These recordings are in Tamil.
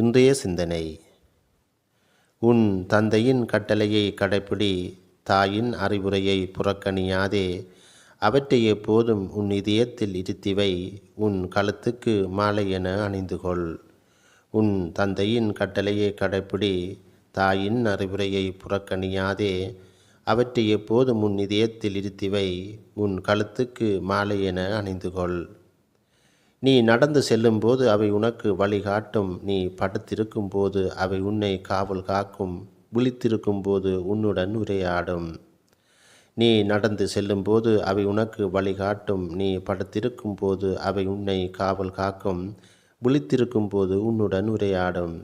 இன்றைய சிந்தனை. உன் தந்தையின் கட்டளையை கடைப்பிடி தாயின் அறிவுரையை புறக்கணியாதே. அவற்றை எப்போதும் உன் இதயத்தில் இருத்திவை உன் கழுத்துக்கு மாலை என அணிந்து கொள் உன் தந்தையின் கட்டளையை கடைப்பிடி தாயின் அறிவுரையை புறக்கணியாதே. அவற்றை எப்போதும் உன் இதயத்தில் இருத்திவை உன் கழுத்துக்கு மாலை என அணிந்து கொள் நீ நடந்து செல்லும்போது அவை உனக்கு வழிகாட்டும். நீ படுத்திருக்கும் போது அவை உன்னை காவல் காக்கும். விழித்திருக்கும் போது உன்னுடன் உரையாடும். நீ நடந்து செல்லும்போது அவை உனக்கு வழிகாட்டும். நீ படுத்திருக்கும் போது அவை உன்னை காவல் காக்கும். விழித்திருக்கும் போது உன்னுடன் உரையாடும்.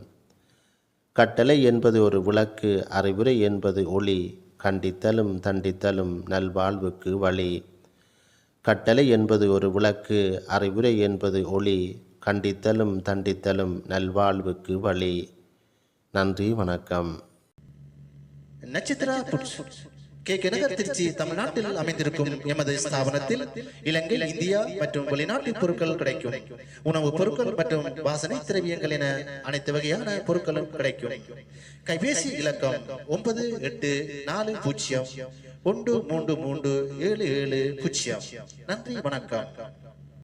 கட்டளை என்பது ஒரு விளக்கு அறிவுரை என்பது ஒளி. கண்டித்தலும் தண்டித்தலும் நல்வாழ்வுக்கு வழி. கட்டளை என்பது ஒரு விளக்கு அறிவுரை என்பது ஒளி கண்டித்தலும் தண்டித்தலும் நல்வாழ்வுக்கு வழி. நன்றி வணக்கம். நட்சத்திரா கே. கனகர் திருச்சி தமிழ்நாட்டில் அமைந்திருக்கும் எமது ஸ்தாபனத்தில் இலங்கை இந்தியா மற்றும் வெளிநாட்டு பொருட்கள் கிடைக்கும். உணவுப் பொருட்கள் மற்றும் வாசனை திரவியங்கள் என அனைத்து வகையான பொருட்களும் கிடைக்கும். கைபேசி இலக்கம் ஒன்பது எட்டு நாலு பூஜ்ஜியம். ஒன்று மூன்று மூன்று ஏழு ஏழு பூஜ்ஜியம். நன்றி வணக்கம்.